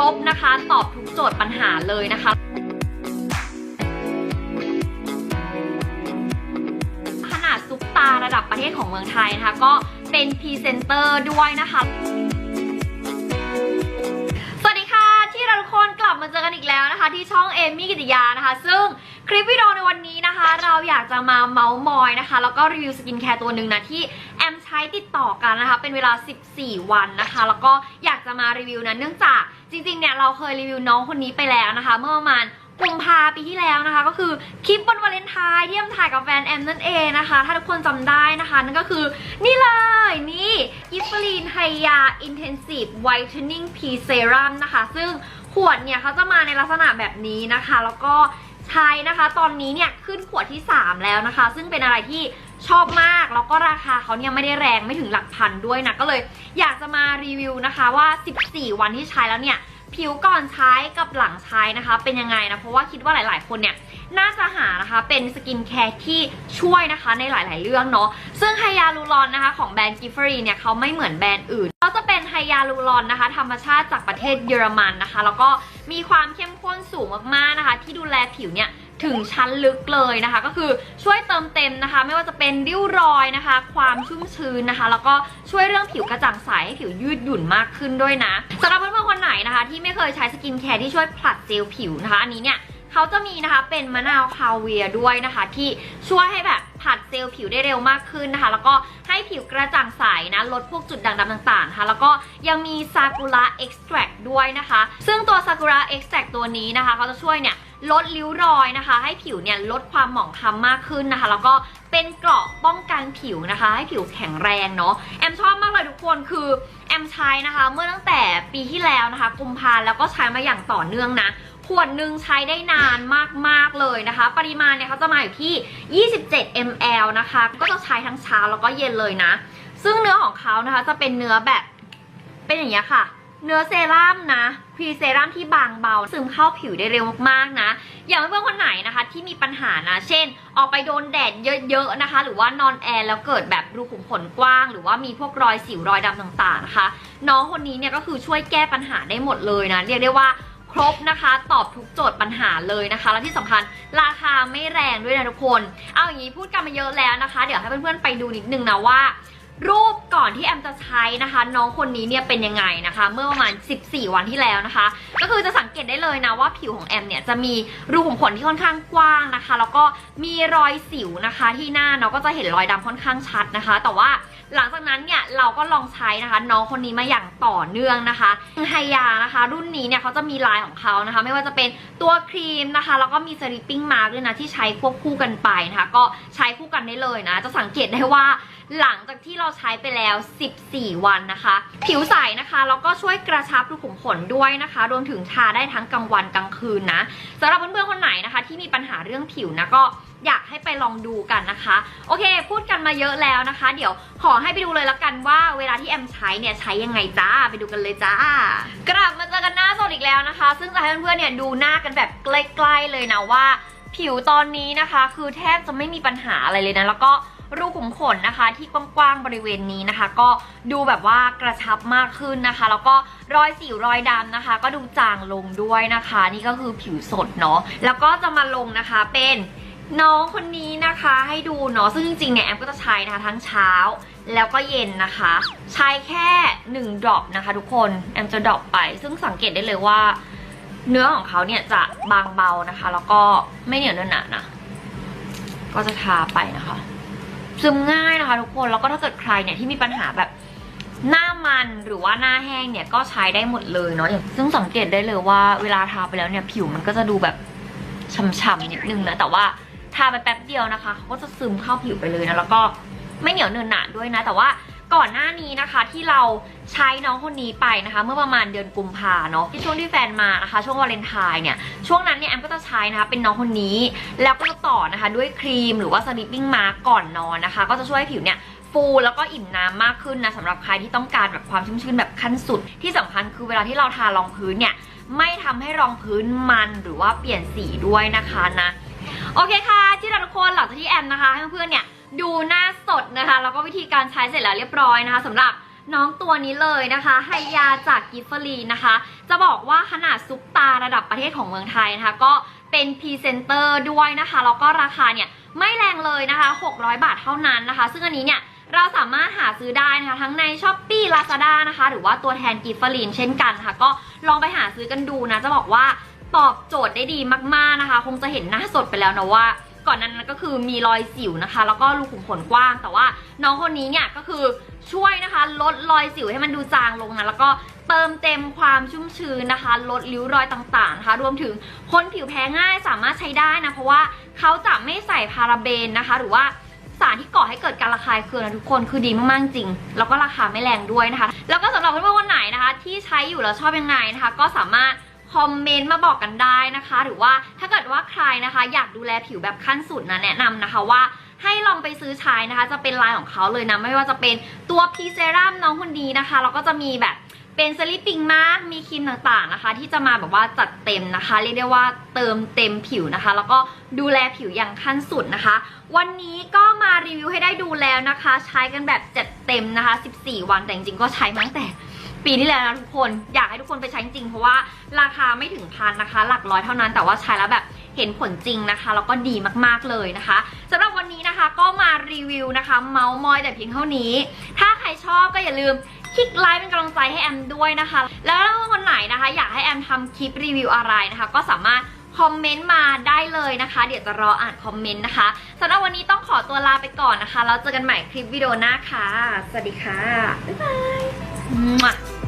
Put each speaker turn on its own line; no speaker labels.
รบนะคะ ตอบทุกโจทย์ปัญหาเลยนะคะขนาดซุปตาระดับประเทศของเมืองไทยนะคะ ก็เป็นพรีเซนเตอร์ด้วยนะคะสวัสดีค่ะที่เราทุกคนกลับมาเจอกันอีกแล้วนะคะ ที่ช่องเอมมี่กิติยานะคะ ซึ่งคลิปวิดีโอในวันนี้นะคะ เราอยากจะมาเมาส์มอยนะคะ แล้วก็รีวิวสกินแคร์ตัวหนึ่งนะที่ ช้ติดต่อกันนะคะ เป็นเวลา 14 วันนะคะ แล้วก็อยากจะมารีวิวนะเนื่องจากจริงๆเนี่ยเราเคยรีวิวน้องคนนี้ไปแล้วนะคะ เมื่อประมาณกุมภาปีที่แล้วนะคะ ก็คือคลิปวันวาเลนไทน์ที่แอมถ่ายกับแฟนแอมนั่นเองนะคะ ถ้าทุกคนจำได้นะคะ นั่นก็คือนี่เลยนี่กิฟฟลีนไฮยาอินเทนซีฟไวท์เทนนิ่งพีเซรั่มนะคะ ซึ่งขวดเนี่ยเขาจะมาในลักษณะแบบนี้นะคะ แล้วก็ ใช้นะคะ ตอนนี้เนี่ยขึ้นขวดที่ 3 แล้วนะคะ ซึ่งเป็นอะไรที่ชอบมากแล้วก็ราคาเขาเนี่ยไม่ได้แรงไม่ถึงหลักพันด้วยนะ ก็เลยอยากจะมารีวิวนะคะว่า 14 วันที่ใช้แล้วเนี่ย ผิวก่อนใช้กับหลังใช้นะคะ เป็นยังไงนะ เพราะว่าคิดว่าหลาย ๆ คนเนี่ยน่าจะหานะคะเป็นสกินแคร์ที่ช่วยนะคะในหลาย ๆ เรื่องเนาะซึ่งไฮยาลูรอนนะคะของแบรนด์กิฟฟรีเนี่ยเขาไม่เหมือนแบรนด์อื่นเขาจะเป็นไฮยาลูรอนนะคะ ธรรมชาติจากประเทศเยอรมันนะคะ แล้วก็ มีความเข้มข้นสูงมากๆนะคะ ที่ดูแลผิวเนี่ยถึงชั้นลึกเลยนะคะ ก็คือช่วยเติมเต็มนะคะ ไม่ว่าจะเป็นริ้วรอยนะคะ ความชุ่มชื้นนะคะ แล้วก็ช่วยเรื่องผิวกระจ่างใสให้ผิวยืดหยุ่นมากขึ้นด้วยนะสำหรับเพื่อนๆคนไหนนะคะ ที่ไม่เคยใช้สกินแคร์ที่ช่วยผลัดเซลล์ผิวนะคะ อันนี้เนี่ยเขาจะมีนะคะเป็นมะนาวคาเวียด้วยนะคะ ที่ช่วยให้แบบ ผัดเซลล์ผิวได้เร็วมากขึ้นนะคะ แล้วก็ให้ผิวกระจ่างใสนะลดพวกจุดด่างดำต่างๆนะคะแล้วก็ยังมีซากุระเอ็กซ์แทรด้วยนะคะ ซึ่งตัวซากุระเอ็กซ์แทรตัวนี้นะคะเขาจะช่วยเนี่ยลดริ้วรอยนะคะ ให้ผิวเนี่ยลดความหมองคล้ำมากขึ้นนะคะ แล้วก็เป็นเกราะป้องกันผิวนะคะ ให้ผิวแข็งแรงเนาะแอมชอบมากเลยทุกคนคือแอมใช้นะคะ เมื่อตั้งแต่ปีที่แล้วนะคะ กุมภาแล้วก็ใช้มาอย่างต่อเนื่องนะ ขวดหนึ่งใช้ได้นานมากๆเลยนะคะ ปริมาณเนี่ยเขาจะมาอยู่ที่ 27 ml นะคะ ก็จะใช้ทั้งเช้าแล้วก็เย็นเลยนะ ซึ่งเนื้อของเขานะคะจะเป็นเนื้อแบบเป็นอย่างนี้ยค่ะเนื้อเซรั่มนะพรีเซรั่มที่บางเบา ซึมเข้าผิวได้เร็วมากๆนะ อย่างเพื่อนคนไหนนะคะ ที่มีปัญหานะ เช่น ออกไปโดนแดดเยอะๆนะคะ หรือว่านอนแอร์แล้วเกิดแบบรูขุมขนกว้าง หรือว่ามีพวกรอยสิวรอยดำต่างๆนะคะ น้องคนนี้เนี่ยก็คือช่วยแก้ปัญหาได้หมดเลยนะ เรียกได้ว่า ครบนะคะ ตอบทุกโจทย์ปัญหาเลยนะคะ และที่สำคัญราคาไม่แรงด้วยนะทุกคน เอาอย่างนี้พูดกันมาเยอะแล้วนะคะ เดี๋ยวให้เพื่อนๆไปดูนิดนึงนะว่า รูปก่อนที่แอมจะใช้นะคะ น้องคนนี้เนี่ยเป็นยังไงนะคะ เมื่อประมาณ 14 วันที่แล้วนะคะ ก็คือจะสังเกตได้เลยนะว่าผิวของแอมเนี่ยจะมีรูขุมขนที่ค่อนข้างกว้างนะคะ แล้วก็มีรอยสิวนะคะที่หน้าเนาะก็จะเห็นรอยดำค่อนข้างชัดนะคะ แต่ว่าหลังจากนั้นเนี่ยเราก็ลองใช้นะคะ น้องคนนี้มาอย่างต่อเนื่องนะคะไฮยานะคะ รุ่นนี้เนี่ยเขาจะมีลายของเขานะคะ ไม่ว่าจะเป็นตัวครีมนะคะ แล้วก็มีสลิปปิ้งมาร์กด้วยนะที่ใช้ควบคู่กันไปนะคะ ก็ใช้คู่กันได้เลยนะ จะสังเกตได้ว่า หลังจากที่เราใช้ไปแล้ว 14 วันนะคะ ผิวใสนะคะแล้วก็ช่วยกระชับรูขุมขนด้วยนะคะ รวมถึงทาได้ทั้งกลางวันกลางคืนนะสำหรับเพื่อนๆคนไหนนะคะ ที่มีปัญหาเรื่องผิวนะก็อยากให้ไปลองดูกันนะคะ โอเค พูดกันมาเยอะแล้วนะคะ เดี๋ยวขอให้ไปดูเลยละกันว่าเวลาที่แอมใช้เนี่ยใช้ยังไงจ้าไปดูกันเลยจ้ากลับมาเจอกันหน้าสดอีกแล้วนะคะ ซึ่งจะให้เพื่อนๆเนี่ยดูหน้ากันแบบใกล้ๆเลยนะว่า ผิวตอนนี้นะคะ คือแทบจะไม่มีปัญหาอะไรเลยนะแล้วก็ รูขุมขนนะคะ ที่กว้างๆบริเวณนี้นะคะ ก็ดูแบบว่ากระชับมากขึ้นนะคะ แล้วก็รอยสิวรอยดำนะคะ ก็ดูจางลงด้วยนะคะ นี่ก็คือผิวสดเนาะแล้วก็จะมาลงนะคะเป็นน้องคนนี้นะคะให้ดูเนาะซึ่งจริงๆเนี่ยแอมก็จะใช้นะคะทั้งเช้าแล้วก็เย็นนะคะ ใช้แค่1ดรอปนะคะทุกคนแอมจะดรอปไป ซึ่งสังเกตได้เลยว่า เนื้อของเขาเนี่ยจะบางเบานะคะ แล้วก็ไม่เหนียวเนอะหนะนะก็จะทาไปนะคะ ซึมง่ายนะคะทุกคนแล้วก็ถ้าเกิดใครเนี่ยที่มีปัญหาแบบหน้ามันหรือว่าหน้าแห้งเนี่ยก็ใช้ได้หมดเลยเนาะอย่างซึ่งสังเกตได้เลยว่าเวลาทาไปแล้วเนี่ยผิวมันก็จะดูแบบฉ่ำๆนิดนึงนะแต่ว่าทาไปแป๊บเดียวนะคะเขาก็จะซึมเข้าผิวไปเลยนะแล้วก็ไม่เหนียวเนินหนาด้วยนะ แต่ว่า ก่อนหน้านี้นะคะที่เราใช้น้องคนนี้ไปนะคะ เมื่อประมาณเดือนกุมภาเนาะที่ช่วงที่แฟนมานะคะ ช่วงวาเลนไทน์เนี่ยช่วงนั้นเนี่ยแอมก็จะใช้นะคะเป็นน้องคนนี้ แล้วก็จะต่อนะคะด้วยครีมหรือว่าสลิปปิ้งมาก่อนนอนนะคะ ก็จะช่วยให้ผิวเนี่ยฟูแล้วก็อิ่มน้ำมากขึ้นนะสำหรับใครที่ต้องการแบบความชุ่มชื้นแบบขั้นสุด ที่สำคัญคือเวลาที่เราทารองพื้นเนี่ยไม่ทำให้รองพื้นมันหรือว่าเปลี่ยนสีด้วยนะคะนะโอเคค่ะที่เราทุกคนหลังจากที่แอมนะคะให้เพื่อนๆเนี่ย ดูหน้าสดนะคะ แล้วก็วิธีการใช้เสร็จแล้วเรียบร้อยนะคะสำหรับน้องตัวนี้เลยนะคะไฮยาจากกิฟฟรีนะคะ จะบอกว่าขนาดซุปตาระดับประเทศของเมืองไทยนะคะ ก็เป็นพรีเซนเตอร์ด้วยนะคะ แล้วก็ราคาเนี่ยไม่แรงเลยนะคะ 600 บาทเท่านั้นนะคะ ซึ่งอันนี้เนี่ยเราสามารถหาซื้อได้นะคะ ทั้งใน s h อ p e e Lazada นะคะ หรือว่าตัวแทนกิฟฟรีนเช่นกันค่ะ ก็ลองไปหาซื้อกันดูนะ จะบอกว่าตอบโจทย์ได้ดีมากๆนะคะ คงจะเห็นหน้าสดไปแล้วนะว่า ก่อนนั้นก็คือมีรอยสิวนะคะ แล้วก็รูขุมขนกว้าง แต่ว่าน้องคนนี้เนี่ยก็คือช่วยนะคะ ลดรอยสิวให้มันดูจางลงนะแล้วก็เติมเต็มความชุ่มชื้นนะคะ ลดริ้วรอยต่างๆนะคะรวมถึงคนผิวแพ้ง่ายสามารถใช้ได้นะ เพราะว่าเขาจะไม่ใส่พาราเบนนะคะ หรือว่าสารที่ก่อให้เกิดการระคายเคืองนะทุกคนคือดีมากๆจริง แล้วก็ราคาไม่แรงด้วยนะคะ แล้วก็สำหรับเพื่อนๆคนไหนนะคะ ที่ใช้อยู่แล้วชอบยังไงนะคะ ก็สามารถ คอมเมนต์มาบอกกันได้นะคะ หรือว่าถ้าเกิดว่าใครนะคะ อยากดูแลผิวแบบขั้นสุดนะแนะนำนะคะว่าให้ลองไปซื้อใช้นะคะ จะเป็นลายของเขาเลยนะ ไม่ว่าจะเป็นตัวพีเซรั่มน้องคนนี้นะคะ แล้วก็จะมีแบบเป็นสลิปปิ้งมากมีครีมต่างๆนะคะ ที่จะมาแบบว่าจัดเต็มนะคะ เรียกได้ว่าเติมเต็มผิวนะคะ แล้วก็ดูแลผิวอย่างขั้นสุดนะคะ วันนี้ก็มารีวิวให้ได้ดูแล้วนะคะ ใช้กันแบบจัดเต็มนะคะ 14 วันแต่จริงๆก็ใช้มาตั้งแต่ ปีที่แล้วนะทุกคนอยากให้ทุกคนไปใช้จริงเพราะว่าราคาไม่ถึงพันนะคะ หลักร้อยเท่านั้นแต่ว่าใช้แล้วแบบเห็นผลจริงนะคะแล้วก็ดีมากๆเลยนะคะสำหรับวันนี้นะคะก็มารีวิวนะคะ เมาส์มอยแต่เพียงเท่านี้ ถ้าใครชอบก็อย่าลืมคลิกไลค์เป็นกำลังใจให้แอมด้วยนะคะ แล้วถ้าคนไหนนะคะ อยากให้แอมทำคลิปรีวิวอะไรนะคะ ก็สามารถคอมเมนต์มาได้เลยนะคะ เดี๋ยวจะรออ่านคอมเมนต์นะคะสำหรับวันนี้ต้องขอตัวลาไปก่อนนะคะแล้วเจอกันใหม่คลิปวิดีโอหน้าค่ะ สวัสดีค่ะ บ๊ายบาย 木